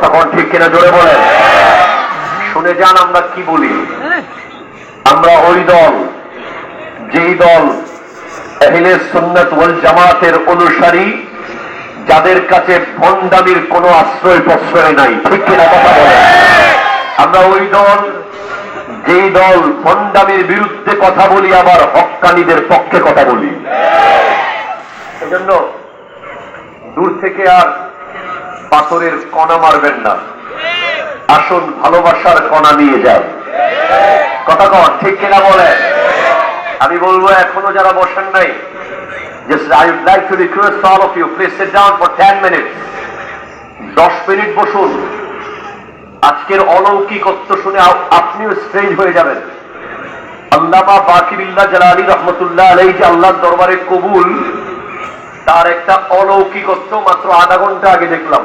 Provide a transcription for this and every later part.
কথা কোন ঠিক কিনা জোরে বলেন। শুনে যান আমরা কি বলি। আমরা ওই দল যেই দল এহলে সুন্নত ওয়াল জামাতের অনুসারী যাদের কাছে ভণ্ডামির কোনো আশ্রয় প্রশ্রয় নাই। ঠিক কিনা কথা বলেন। আমরা ওই দল যেই দল ভণ্ডামির বিরুদ্ধে কথা বলি আবার হক্কানিদের পক্ষে কথা বলি। এজন্য দূর থেকে আর পাথরের কণা মারবেন না। আসুন, ভালোবাসার কণা নিয়ে যান। কথা কন, ঠিক কিনা বলেন? আমি বলব, এখনও যারা বসেন নাই, just I would like to request all of you, please sit down for 10 minutes দশ মিনিট বসুন। আজকের শুনে আপনিও হয়ে যাবেন। রহমতুল্লাহ আলাই যে আল্লাহর দরবারে কবুল তার একটা অলৌকিকত্ব মাত্র আধা ঘণ্টা আগে দেখলাম।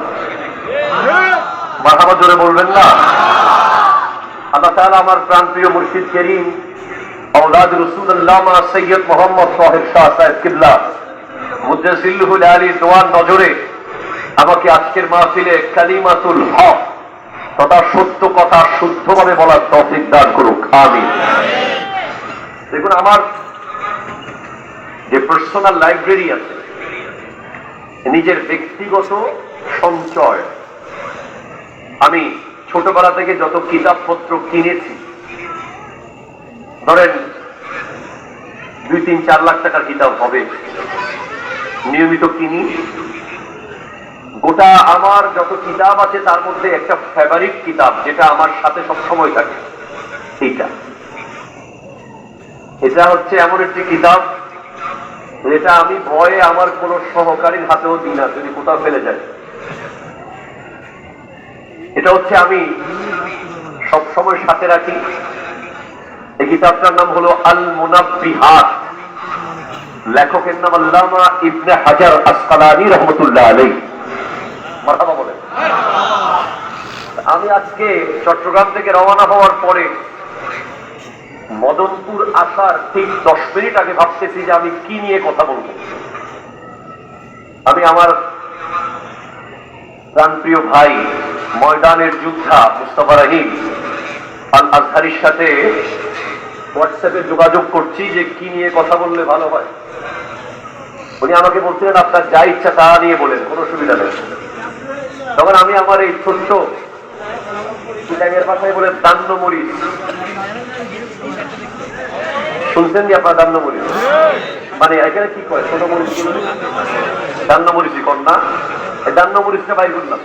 মাথাবা জোরে বলবেন না? আল্লাহ তাআলা আমার প্রাণপ্রিয় মুর্শিদ করিম নজরে আমাকে আজকের তথা সত্য কথা বলার করুক। দেখুন, আমার যে পার্সোনাল লাইব্রেরি আছে নিজের ব্যক্তিগত সঞ্চয়। আমি ছোটবেলা থেকে যত কিতাবপত্র কিনেছি, ধরেন দুই তিন চার লাখ টাকার কিতাব হবে। নিয়মিত কিনি। গোটা আমার যত কিতাব আছে, তার মধ্যে একটা ফেভারিট কিতাব, যেটা আমার সাথে সবসময় থাকে, এইটা। এটা হচ্ছে এমন একটি কিতাব যেটা আমি ভয়ে আমার কোন সহকারীর হাতেও দিই না, যদি কোথাও ফেলে যায়। এটা হচ্ছে আমি সবসময় সাথে রাখি। এই কিতাবটার নাম হলো আল মুনাব্বিহাত লেখকের নাম আল্লামা ইবনে হাজার আসকালানি রহমতুল্লাহ আলাই মারহাবা বলেন। আমি আজকে চট্টগ্রাম থেকে রওনা হওয়ার পরে মদনপুর আসার ঠিক দশ মিনিট আগে ভাবতেছি যে আমি কি নিয়ে কথা বলব। আমি আমার প্রাণপ্রিয় ভাই ময়দানের যোদ্ধা মুস্তফা রাহিম আল আজহারির সাথে হোয়াটসঅ্যাপে যোগাযোগ করছি যে কি নিয়ে কথা বললে ভালো হয়। উনি আমাকে বলছিলেন, আপনার যা ইচ্ছা তা নিয়ে বলেন, কোনো সুবিধা নেই। তখন আমি আমার এই ছোট্ট ভাষায় বলে দান্ন মরিচ শুনছেন যে আপনার দান্ন মরিচ মানে এখানে কি কয় ছোট মরিচ দান্ন মরিচি কন্যা? এই দান্ন মরিচটা বাইর করলাম